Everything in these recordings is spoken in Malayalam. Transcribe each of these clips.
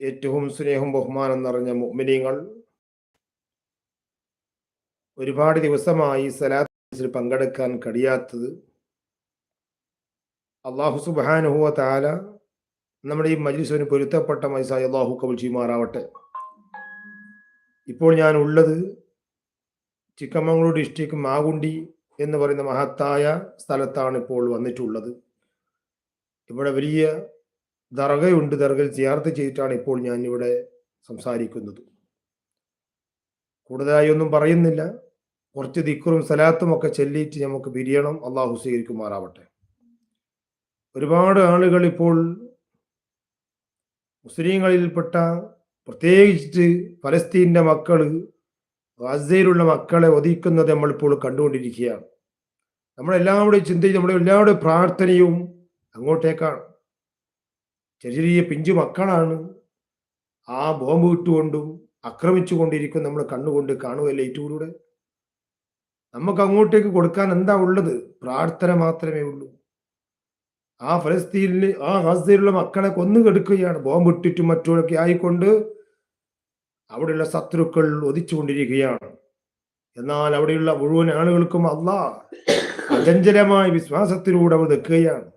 ഏറ്റവും സ്നേഹം ബഹുമാനം നിറഞ്ഞ മുഅ്മിനീങ്ങൾ ഒരുപാട് ദിവസമായി സലാത്തിൽ പങ്കെടുക്കാൻ കഴിയാത്തത് അള്ളാഹു സുബാനുഹുവ താല നമ്മുടെ ഈ മജ്ലിസിന് പൊരുത്തപ്പെട്ട മൈസായി അള്ളാഹു കബുൽ ചെയ്യുമാറാവട്ടെ. ഇപ്പോൾ ഞാൻ ഉള്ളത് ചിക്കമംഗളൂർ ഡിസ്ട്രിക്ട് മാകുണ്ടി എന്ന് പറയുന്ന മഹത്തായ സ്ഥലത്താണ് ഇപ്പോൾ വന്നിട്ടുള്ളത്. ഇവിടെ വലിയ ദർഗയുണ്ട്. ദർഗയിൽ ചേർത്ത് ചെയ്തിട്ടാണ് ഇപ്പോൾ ഞാൻ ഇവിടെ സംസാരിക്കുന്നത്. കൂടുതലായി ഒന്നും പറയുന്നില്ല. കുറച്ച് ദിക്കറും സലാത്തും ഒക്കെ ചെല്ലിയിട്ട് നമുക്ക് പിരിയണം. അള്ളാഹു സ്വീകരിക്കുമാറാവട്ടെ. ഒരുപാട് ആളുകൾ ഇപ്പോൾ മുസ്ലിങ്ങളിൽപ്പെട്ട പ്രത്യേകിച്ച് ഫലസ്തീന്റെ മക്കൾ ഗാസയിലുള്ള മക്കളെ ഒതുക്കുന്നത് നമ്മളിപ്പോൾ കണ്ടുകൊണ്ടിരിക്കുകയാണ്. നമ്മളെല്ലാവരുടെയും ചിന്തയും നമ്മുടെ എല്ലാവരുടെയും പ്രാർത്ഥനയും അങ്ങോട്ടേക്കാണ് ചെറിയ ചെറിയ പിഞ്ചു മക്കളാണ് ആ ബോംബ് ഇട്ടുകൊണ്ടും ആക്രമിച്ചു കൊണ്ടിരിക്കും നമ്മൾ കണ്ണുകൊണ്ട് കാണുകയല്ലേ ഏറ്റവും നമുക്ക് അങ്ങോട്ടേക്ക് കൊടുക്കാൻ എന്താ ഉള്ളത്? പ്രാർത്ഥന മാത്രമേ ഉള്ളൂ. ആ ഫലസ്തീനിൽ ആ ഗസയിലുള്ള മക്കളെ കൊന്നുകെടുക്കുകയാണ്. ബോംബ് ഇട്ടിട്ടും മറ്റുമൊക്കെ ആയിക്കൊണ്ട് അവിടെയുള്ള ശത്രുക്കൾ ഒതിച്ചുകൊണ്ടിരിക്കുകയാണ്. എന്നാൽ അവിടെയുള്ള മുഴുവൻ ആളുകൾക്കും അല്ല അചഞ്ചലമായ വിശ്വാസത്തിലൂടെ അവർ നിൽക്കുകയാണ്.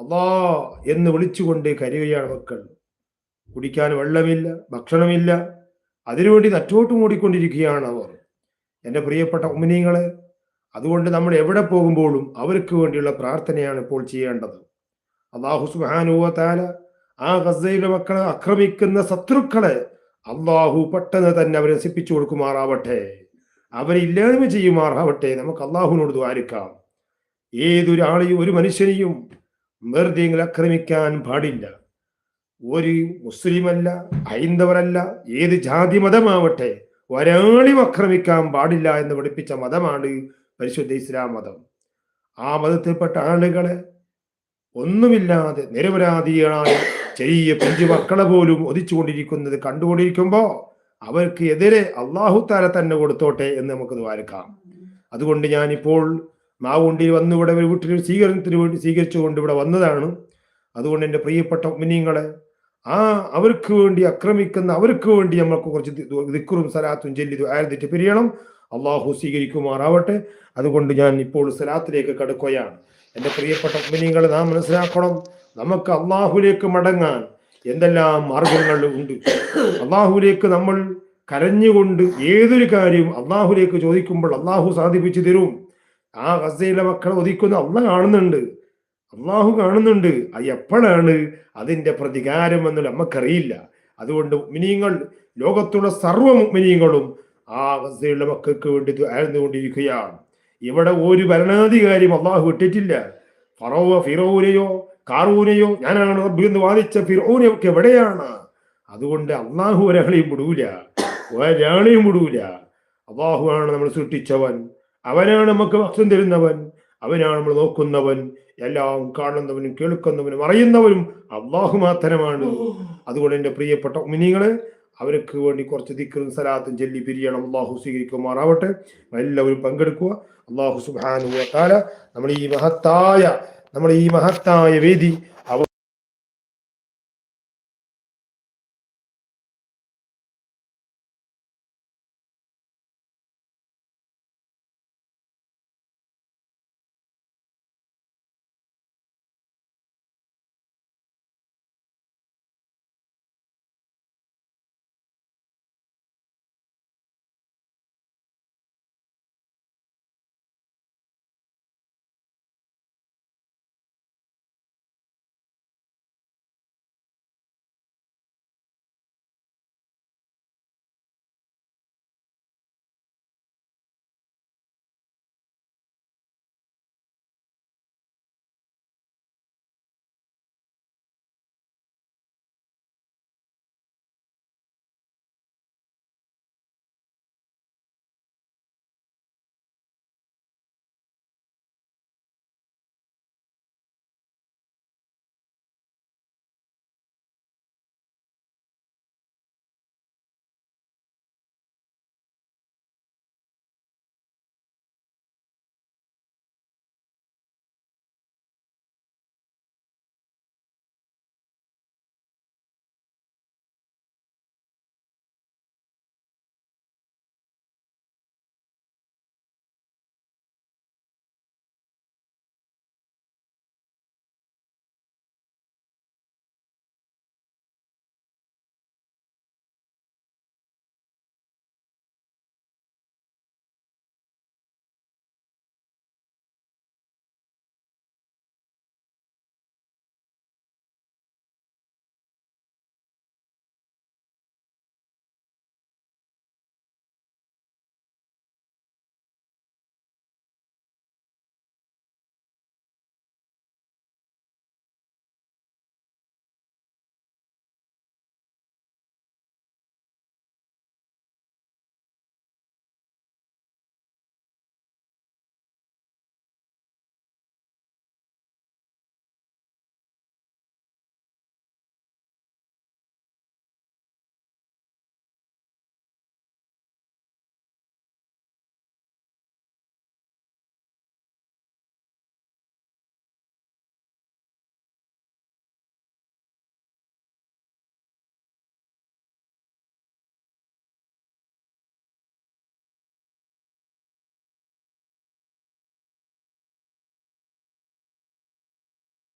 അള്ളാ എന്ന് വിളിച്ചുകൊണ്ട് കരയുകയാണ് മക്കൾ. കുടിക്കാൻ വെള്ളമില്ല ഭക്ഷണമില്ല. അതിനുവേണ്ടി നറ്റോട്ട് മൂടിക്കൊണ്ടിരിക്കുകയാണ് അവർ. എന്റെ പ്രിയപ്പെട്ട ഉമ്മിനീങ്ങളെ അതുകൊണ്ട് നമ്മൾ എവിടെ പോകുമ്പോഴും അവർക്ക് വേണ്ടിയുള്ള പ്രാർത്ഥനയാണ് ഇപ്പോൾ ചെയ്യേണ്ടത്. അള്ളാഹു സുഹാനുവത്താല ആ ഗസയിലെ മക്കളെ ആക്രമിക്കുന്ന ശത്രുക്കളെ അള്ളാഹു പെട്ടെന്ന് തന്നെ അവരെ നശിപ്പിച്ചു കൊടുക്കുമാറാവട്ടെ. അവരെ ഇല്ലായ്മ ചെയ്യുമാറാവട്ടെ. നമുക്ക് അള്ളാഹുവിനോട് ദ്വാരിക്കാം. ഏതൊരാളെയും ഒരു മനുഷ്യനെയും വെറുതെ ആക്രമിക്കാൻ പാടില്ല. ഒരു മുസ്ലിമല്ല ഹൈന്ദവരല്ല ഏത് ജാതി മതമാവട്ടെ ഒരാളും ആക്രമിക്കാൻ പാടില്ല എന്ന് പഠിപ്പിച്ച മതമാണ് പരിശുദ്ധ ഇസ്ലാം മതം. ആ മതത്തിൽപ്പെട്ട ആളുകളെ ഒന്നുമില്ലാതെ നിരപരാധികളായ ചെറിയ പിഞ്ചു മക്കളെ പോലും ഒതിച്ചുകൊണ്ടിരിക്കുന്നത് കണ്ടുകൊണ്ടിരിക്കുമ്പോൾ അവർക്ക് എതിരെ അള്ളാഹുത്താല തന്നെ കൊടുത്തോട്ടെ എന്ന് നമുക്ക് വാരക്കാം അതുകൊണ്ട് ഞാനിപ്പോൾ മാവുണ്ടിയിൽ വന്ന് ഇവിടെ വീട്ടിൽ സ്വീകരണത്തിന് വേണ്ടി സ്വീകരിച്ചുകൊണ്ട് ഇവിടെ വന്നതാണ്. അതുകൊണ്ട് എന്റെ പ്രിയപ്പെട്ട മിനിങ്ങളെ ആ അവർക്ക് വേണ്ടി ആക്രമിക്കുന്ന അവർക്ക് വേണ്ടി നമ്മൾക്ക് കുറച്ച് ദിക്കുറും സലാത്തും ചെല്ലി ആയിരുന്നിട്ട് പിരിയണം. അള്ളാഹു സ്വീകരിക്കുമാറാവട്ടെ. അതുകൊണ്ട് ഞാൻ ഇപ്പോൾ സലാത്തിലേക്ക് കടക്കുകയാണ്. എന്റെ പ്രിയപ്പെട്ട മിനിങ്ങളെ നാം മനസ്സിലാക്കണം നമുക്ക് അള്ളാഹുലേക്ക് മടങ്ങാൻ എന്തെല്ലാം മാർഗങ്ങൾ ഉണ്ട്. അള്ളാഹുലേക്ക് നമ്മൾ കരഞ്ഞുകൊണ്ട് ഏതൊരു കാര്യവും അള്ളാഹുലേക്ക് ചോദിക്കുമ്പോൾ അള്ളാഹു സാധിപ്പിച്ചു തരും. ആ ഗസയിലെ മക്കളെ ഒതിക്കുന്ന അള്ള കാണുന്നുണ്ട്. അള്ളാഹു കാണുന്നുണ്ട്. അത് എപ്പോഴാണ് അതിന്റെ പ്രതികാരം എന്ന് നമുക്കറിയില്ല അതുകൊണ്ട് മിനിയങ്ങൾ ലോകത്തുള്ള സർവ മിനിയങ്ങളും ആ ഗസയിലെ മക്കൾക്ക് വേണ്ടി ആയിരുന്നുകൊണ്ടിരിക്കുകയാണ് ഇവിടെ ഒരു ഭരണാധികാരിയും അള്ളാഹു ഇട്ടിട്ടില്ല. ഫറോവ ഫിറോനെയോ കാറൂനെയോ ഞാനാണ് റബ്ബി എന്ന് വാദിച്ച ഫിറോനെയൊക്കെ എവിടെയാണ് അതുകൊണ്ട് അള്ളാഹു ഒരാളെയും വിടൂല. ഒരാളെയും വിടൂല. അള്ളാഹു ആണ് നമ്മൾ സൃഷ്ടിച്ചവൻ. അവനാണ് നമുക്ക് ഭക്തം തരുന്നവൻ അവനാണ് നമ്മൾ നോക്കുന്നവൻ എല്ലാം കാണുന്നവനും കേൾക്കുന്നവനും അറിയുന്നവനും അള്ളാഹു മാത്രമാണ്. അതുകൊണ്ട് എന്റെ പ്രിയപ്പെട്ട മിനിങ്ങളെ അവർക്ക് വേണ്ടി കുറച്ച് ദിക്കറും സലാത്തും ചൊല്ലി പിരിയണം. അള്ളാഹു സ്വീകരിക്കുമാറാവട്ടെ. എല്ലാവരും പങ്കെടുക്കുക. അള്ളാഹു സുബാനു താല നമ്മൾ ഈ മഹത്തായ നമ്മൾ ഈ മഹത്തായ വേദി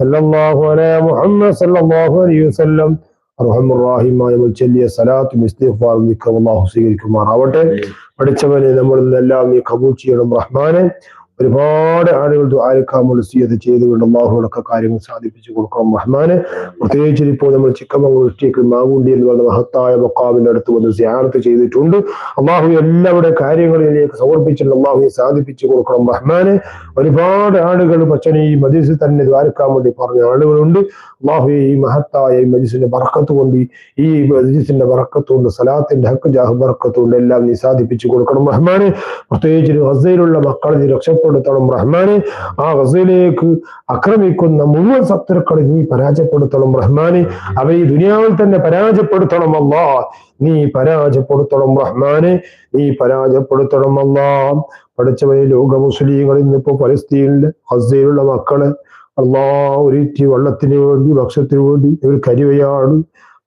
സല്ലല്ലാഹു അലൈ മുഹമ്മദ് സല്ലല്ലാഹു അലൈഹി വസല്ലം. അർഹമുറാഹിമായ ചൊല്ലിയ സലാത്തും ഇസ്തിഫാറും നിക്കും അള്ളാഹു സ്വീകരിക്കുമാറാവട്ടെ. പഠിച്ചവനെ നമ്മളിൽ നിന്നെല്ലാം നീ കബൂൽ ചെയ്യണം റഹ്മാനെ. ഒരുപാട് ആളുകൾ ദ്വാരക്കാമൽ സ്വീയത ചെയ്തുകൊണ്ട് അള്ളാഹുകളൊക്കെ കാര്യങ്ങൾ സാധിപ്പിച്ചു കൊടുക്കണം. റഹ്മാന് പ്രത്യേകിച്ച് ഇപ്പോൾ നമ്മൾ ചിക്കമംഗുഷ്ടിയേക്ക് ഇഷ്ടേക്ക് മാവുണ്ടി എന്ന് പറഞ്ഞ മഹത്തായ മക്കാവിന്റെ അടുത്ത് വന്ന് ധ്യാനത്ത് ചെയ്തിട്ടുണ്ട്. അള്ളാഹു എല്ലാവരുടെ കാര്യങ്ങളിലേക്ക് സമർപ്പിച്ചിട്ടുണ്ട് അള്ളാഹുയെ സാധിപ്പിച്ചു കൊടുക്കണം. റഹ്മാന് ഒരുപാട് ആളുകൾ പച്ചനെ ഈ മദീസിൽ തന്നെ ദ്വാരക്കാൻ വേണ്ടി പറഞ്ഞ ആളുകളുണ്ട്. അള്ളാഹു ഈ മഹത്തായ ഈ മജിസിന്റെ ബറക്കത്ത് കൊണ്ട് ഈ മജിസിന്റെ ബറക്കത്ത് കൊണ്ട് സലാത്തിന്റെ ഹക്ക് ജാഹ് ബറക്കത്ത് കൊണ്ട് എല്ലാം നീ സാധിപ്പിച്ചു കൊടുക്കണം. റഹ്മാന് പ്രത്യേകിച്ച് ഗസയിലുള്ള മക്കളെ നീ രക്ഷപ്പെടുത്തണം റഹ്മാന്. ആ ഗസയിലേക്ക് ആക്രമിക്കുന്ന മുഴുവൻ ശത്രുക്കളെ നീ പരാജയപ്പെടുത്തണം റഹ്മാന്. അവ ഈ ദുനിയാവിൽ തന്നെ പരാജയപ്പെടുത്തണം അല്ലാ നീ പരാജയപ്പെടുത്തണം റഹ്മാനെ. നീ പരാജയപ്പെടുത്തണം അല്ലാ പഠിച്ചവരെ ലോക മുസ്ലിങ്ങൾ ഇന്നിപ്പോ പലസ്തീനിലെ ഹസയിലുള്ള മക്കളെ അള്ളാ ഒരു വള്ളത്തിന് വേണ്ടി ഭക്ഷണത്തിന് വേണ്ടി ഇവർ കരിവയാണ്.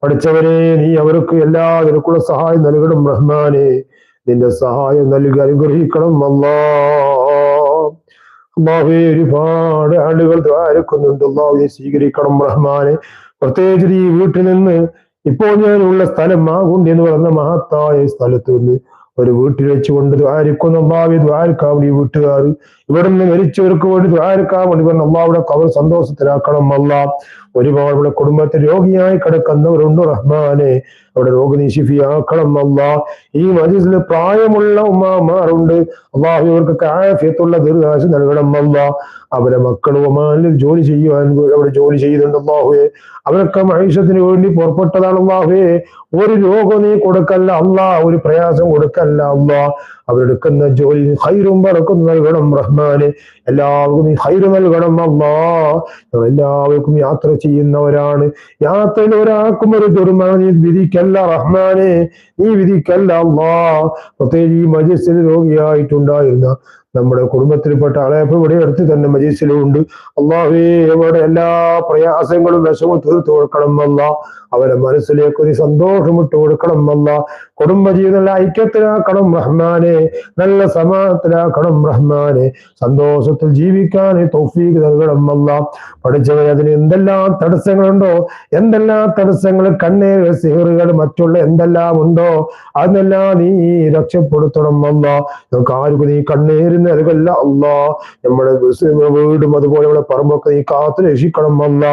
പഠിച്ചവരെ നീ അവർക്ക് എല്ലാ നിനക്കുള്ള സഹായം നൽകണം റഹ്മാനെ. നിന്റെ സഹായം നൽകി അനുഗ്രഹിക്കണം അള്ളാഹു ഒരുപാട് ആളുകൾ ദ്വാരക്കുന്നുണ്ട് അള്ളാഹുവെ സ്വീകരിക്കണം റഹ്മാനെ. പ്രത്യേകിച്ച് ഈ വീട്ടിൽ നിന്ന് ഇപ്പോൾ ഞാനുള്ള സ്ഥലം മാകുണ്ടി എന്ന് പറയുന്ന മഹത്തായ സ്ഥലത്ത് നിന്ന് ഒരു വീട്ടിൽ വെച്ചുകൊണ്ട് ദ്വാരിക്കുന്ന അള്ളാവെ ഈ വീട്ടുകാർ. ഇവിടുന്ന് മരിച്ചവർക്ക് വേണ്ടി ദ്വാരിക്കാവണി പറഞ്ഞു അള്ളാവിടെ കവർ സന്തോഷത്തിലാക്കണം അല്ല ഒരുപാട് ഇവിടെ കുടുംബത്തിൽ രോഗിയായി കിടക്കുന്നവരുണ്ട് റഹ്മാനെ. അവിടെ രോഗനിശിഫിയാക്കണം അല്ല. ഈ മജിസിൽ പ്രായമുള്ള ഉമ്മാമാരുണ്ട്. അള്ളാഹു ഇവർക്കൊക്കെ ആഫിയത്തുള്ള ദീർഘാശ നൽകണം അല്ല. അവരെ മക്കൾ ഒമാനിൽ ജോലി ചെയ്യുവാൻ അവിടെ ജോലി ചെയ്യുന്നുണ്ട് അള്ളാഹുയെ അവരൊക്കെ മഹീഷത്തിന് വേണ്ടി പുറപ്പെട്ടതാണ് അള്ളാഹുയെ ഒരു രോഗം നീ കൊടുക്കല്ല അല്ല. ഒരു പ്രയാസം കൊടുക്കല്ല അല്ല. അവരെടുക്കുന്ന ജോലി ഹൈറും പറക്കും നൽകണം റഹ്മാനെ. എല്ലാവർക്കും നീ ഹൈറ് നൽകണം അള്ളാ. എല്ലാവർക്കും യാത്ര ചെയ്യുന്നവരാണ്. യാത്രയിൽ ഒരാൾക്കും ഒരു ദുർമാണ നീ വിധിക്കല്ല റഹ്മാനെ. നീ വിധിക്കല്ല അള്ളാ. പ്രത്യേകിച്ച് ഈ മജസിൽ രോഗിയായിട്ടുണ്ടായിരുന്ന നമ്മുടെ കുടുംബത്തിൽപ്പെട്ട ആളെ ഇവിടെ അടുത്ത് തന്നെ മജീസിലും ഉണ്ട്. അള്ളാഹേ അവരുടെ എല്ലാ പ്രയാസങ്ങളും വിഷമവും തീർത്തു കൊടുക്കണം അല്ല. അവരുടെ മനസ്സിലേക്ക് ഒരു സന്തോഷം ഇട്ട് കൊടുക്കണം അല്ല. കുടുംബജീവിതം ഐക്യത്തിലാക്കണം റഹ്മാനെ. നല്ല സമാനത്തിലാക്കണം റഹ്മാനെ. സന്തോഷത്തിൽ ജീവിക്കാൻ തൗഫീഖ് നൽകണം അല്ല. പഠിച്ചവരെ അതിന് എന്തെല്ലാം തടസ്സങ്ങളുണ്ടോ? എന്തെല്ലാം തടസ്സങ്ങൾ കണ്ണീർ സിഹറുകൾ മറ്റുള്ള എന്തെല്ലാം ഉണ്ടോ? അതെല്ലാം നീ രക്ഷപ്പെടുത്തണം അല്ല. നമുക്ക് ആർക്കും നീ കണ്ണീര് നൽകല്ല അല്ല നമ്മുടെ വീടും അതുപോലെ നമ്മുടെ പറമ്പൊക്കെ ഈ കാത്തു രക്ഷിക്കണം അല്ല.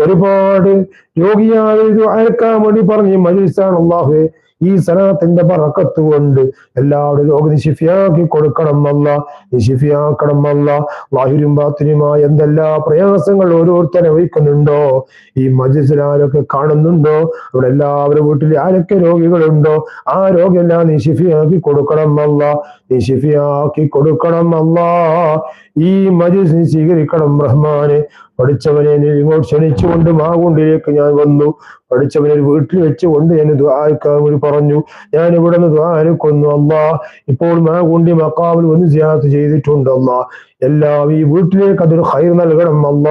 ഒരുപാട് രോഗിയായ അയക്കാൻ വേണ്ടി പറഞ്ഞ് മജിസാണ് അള്ളാഹുവേ ഈ സലാത്തിന്റെ പറക്കത്ത് കൊണ്ട് എല്ലാവരും ലോക നിശിഫിയാക്കി കൊടുക്കണം അല്ല. നിശിഫിയാക്കണം അല്ല. വാഹിരും ബാത്തിനുമായ എന്തെല്ലാ പ്രയാസങ്ങൾ ഓരോരുത്തരെ വഹിക്കുന്നുണ്ടോ? ഈ മജിസിലാരൊക്കെ കാണുന്നുണ്ടോ? അവിടെ എല്ലാവരും വീട്ടിൽ ആരൊക്കെ രോഗികളുണ്ടോ? ആ രോഗമെല്ലാം നീ ശിഫിയാക്കി കൊടുക്കണം അല്ല. നീ ശിഫിയാക്കി കൊടുക്കണം അല്ല. ഈ മജിസ് സ്വീകരിക്കണം റഹ്മാനെ. പഠിച്ചവനെ ഇങ്ങോട്ട് ക്ഷണിച്ചുകൊണ്ട് മാകൊണ്ടിലേക്ക് ഞാൻ വന്നു. പഠിച്ചവനെ വീട്ടിൽ വെച്ചുകൊണ്ട് ഞാൻ ദ്വാരക്കാൻ പറഞ്ഞു ഞാൻ ഇവിടെ നിന്ന് ദ്വാരക്കൊന്നു അമ്മ ഇപ്പോൾ മാകൊണ്ടി മക്കാവിൽ ഒന്ന് ജിയാത്ത് ചെയ്തിട്ടുണ്ട് അല്ല. എല്ലാം ഈ വീട്ടിലേക്ക് അതൊരു ഹൈർ നൽകണം അല്ല.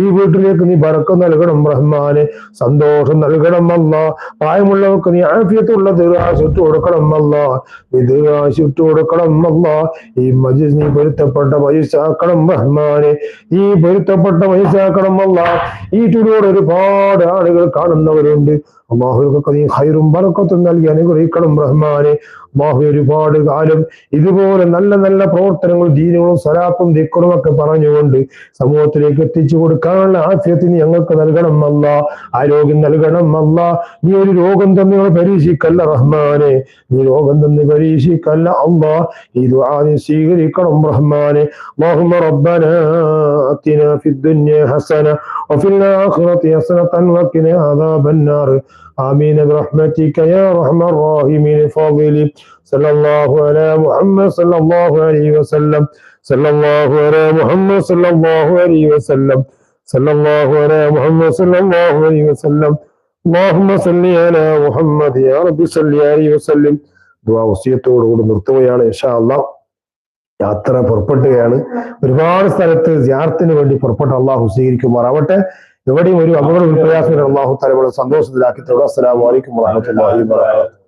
ഈ വീട്ടിലേക്ക് നീ ബറക്കം നൽകണം റഹ്മാനെ. സന്തോഷം നൽകണം അല്ല. പ്രായമുള്ളവർക്ക് നീ ആഫിയത്തുള്ള ദീർഘാശ ഇട്ട് കൊടുക്കണം അല്ല. നീ ദീർഘാശ ഇട്ട് കൊടുക്കണം അല്ല. ഈ മജിസ് നീ പൊരുത്തപ്പെട്ട മജിസാക്കണം റഹ്മാനെ. നീ പൊരുത്തപ്പെട്ട മനസ്സിലാക്കണം അല്ല ഈ ടൂറിലൂടെ ഒരുപാട് ആളുകൾ കാണുന്നവരുണ്ട്. അള്ളാഹുക്കൊക്കെ നീ ഹൈറും പറക്കത്തും നൽകി അനുഗ്രഹിക്കണം റഹ്മാനെ. അമ്മാഹു ഒരുപാട് കാലം ഇതുപോലെ നല്ല നല്ല പ്രവർത്തനങ്ങൾ ദീനുകളും സലാത്തും ദിക്കറും ഒക്കെ പറഞ്ഞുകൊണ്ട് സമൂഹത്തിലേക്ക് എത്തിച്ചു കൊടുക്കാനുള്ള ആശയത്തിന് ഞങ്ങൾക്ക് നൽകണം അല്ല ആരോഗ്യം നൽകണം അല്ല നീ ഒരു രോഗം തന്നെ പരീക്ഷിക്കല്ല റഹ്മാനെ. നീ രോഗം തന്നെ പരീക്ഷിക്കല്ല അമ്മ ഇത് സ്വീകരിക്കണം റഹ്മാനെ. അള്ളാഹുമ റബ്ബന അത്തിന ഫിദ്ദുന്യ الدنيا حسنة وفي الآخرة حسنة وقنا عذاب النار آمين برحمتك يا أرحم الراحمين فاضلي صلى الله على محمد صلى الله عليه وسلم صلى الله على محمد صلى الله عليه وسلم സല്ലല്ലാഹു അലാ മുഹമ്മദ് സല്ലല്ലാഹു അലൈഹി വസല്ലം اللهم صل على محمد يا رب صل عليه وسلم ദുആ വസിയത്തോടുകൂടി നിർത്തുകയാണ് ഇൻഷാ അല്ലാഹ് യാത്ര പുറപ്പെട്ടുകയാണ് ഒരുപാട് സ്ഥലത്ത് ജിയാർത്തിന് വേണ്ടി പുറപ്പെട്ട അള്ളാഹു സ്വീകരിക്കുമാറാവട്ടെ. എവിടെയും ഒരു അപകട വിപ്രയാസം അള്ളാഹു തലമുറ സന്തോഷത്തിലാക്കി തൊഴിൽ അസ്സലാമലൈക്കും വബറകാതുഹു.